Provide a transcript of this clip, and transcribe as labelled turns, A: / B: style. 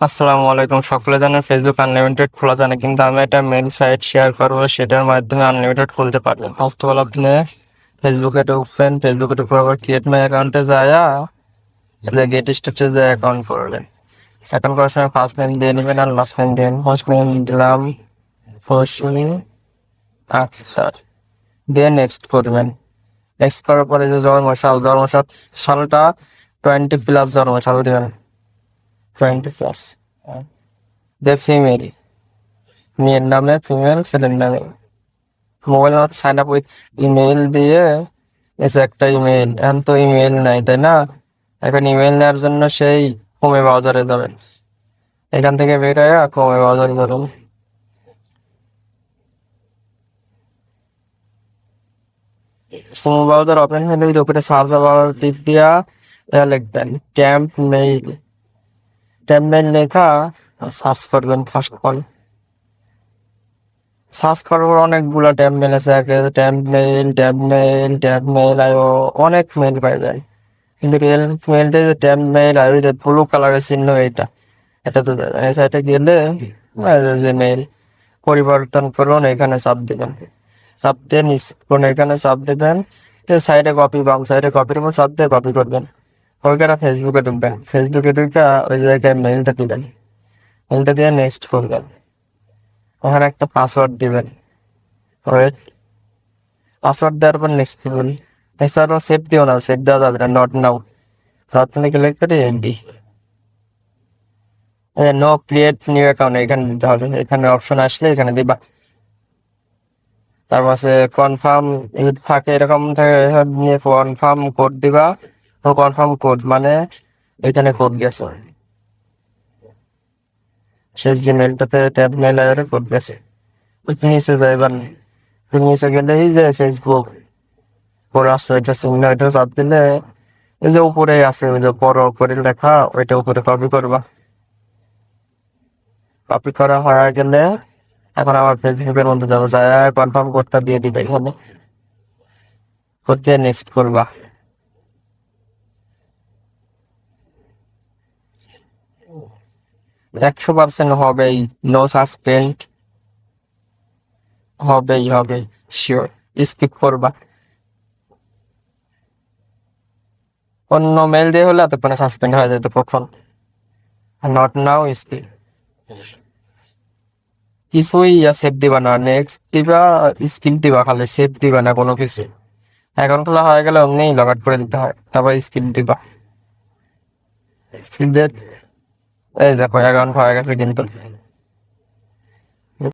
A: আসসালামু আলাইকুম। সকলে জানেন ফেসবুক আনলিমিটেড খোলা জানে কিন্তু আমি একটা মেন সাইট শেয়ার করব, সেটার মাধ্যমে আনলিমিটেড খুলতে পারবেন। ফার্স্ট অফ অল আপনি ফেসবুকে ঢুকবেন ফেসবুকে পর ক্রিয়েট মাই অ্যাকাউন্টে যায় গেট স্টেপসে যায় অ্যাকাউন্ট করবেন। অ্যাকাউন্ট করার সময় ফার্স্ট নেম দিয়ে নেবেন আর লাস্ট নেম দেবেন ফার্স্ট নেম দিলাম আক্তার দিয়ে নেক্সট করবেন। নেক্সট করার পরে যে জন্মসাল জন্মসাল সালটা টোয়েন্টি প্লাস জন্মসাল দেবেন। টোয়েন্টি প্লাস দে ফিমেল মেয়ের নামে ফিমেল ছেলের নামে mobile number sign up with email দিয়ে এসে একটা ইমেল এখন তো ইমেল নাই তাই না এখন ইমেল নেওয়ার জন্য সেই কমে বাজারে যাবেন এখান থেকে বের হয়ে কমে বাজারে যাবেন কমে বাজার ওপেন হলে ওই উপরে সার্চ আবার টিপ দিয়া লিখবেন ক্যাম্প মেইল ট্যাবমেল লেখা সার্চ করবেন ফার্স্ট অল সার্চ করার পর অনেকগুলো ট্যাব আছে ট্যাব মেল ট্যাব মেল আর অনেক মেল পাই যায়। কিন্তু রিয়েল মেলটা যে ট্যাব আর যে ব্লু কালারের চিহ্ন এটা এটা তো সাইটে গেলে যে- মেল পরিবর্তন করুন, এখানে চাপ দিবেন। চাপ দিয়ে নিচ এখানে চাপ দিবেন। সাইডে কপি বাম সাইডে কপির উপর চাপ দিয়ে কপি করবেন। ওইখানে ফেসবুকে ঢুকবেন ফেসবুকে ওই জায়গায় মেলটা দিবেন মেলটা দিয়ে নেক্সট করবেন। ওখানে একটা পাসওয়ার্ড দিবেন। পাসওয়ার্ড দেওয়ার পর নেক্সট করবেন। এছাড়াও সেভ দিও না সেভ দেওয়া যাবে না নট নাও আপনি ক্লিক করে নো ক্রিয়েট নিউ অ্যাকাউন্ট এখানে দিতে হবে। এখানে অপশন আসলে এখানে দিবা। তারপর কনফার্ম থাকে এরকম থাকে নিয়ে কনফার্ম কোড দিবা। তো কনফার্ম কোড মানে এখানে কোড গেছে। শেষ জিমেলটাতে ট্যাব মেল আর কোড গেছে। ওই নিচে যাইবার ওই নিচে গেলেই যে ফেসবুক পরে আসছে, ওইটা চিহ্ন ওইটা চাপ দিলে এই যে উপরে আছে, ওই যে বড় করে লেখা, ওইটা উপরে কপি করবা। কপি করা হয়ে গেলে এখন আমার ফেসবুকের মধ্যে যাব যায় কনফার্ম কোডটা দিয়ে দিবে এখানে। দিয়ে নেক্সট করবা। একশো পার্সেন্ট হবেই নো সাসপেন্ড হবেই হবে শিওর স্কিপ করবা। অন্য মেল দিয়ে হলে এতক্ষণে সাসপেন্ড হয়ে যেত কখন? নট নাও স্কিপ কিছুই সেভ দিবা না নেক্সট দিবা স্কিপ দিবা খালি সেভ দিবা না কোনো কিছু। অ্যাকাউন্ট খোলা হয়ে গেলে অমনি লগ আউট করে দিতে হয়, তারপর স্কিপ দিবা। এই দেখো অ্যাকাউন্ট হয়ে গেছে কিন্তু।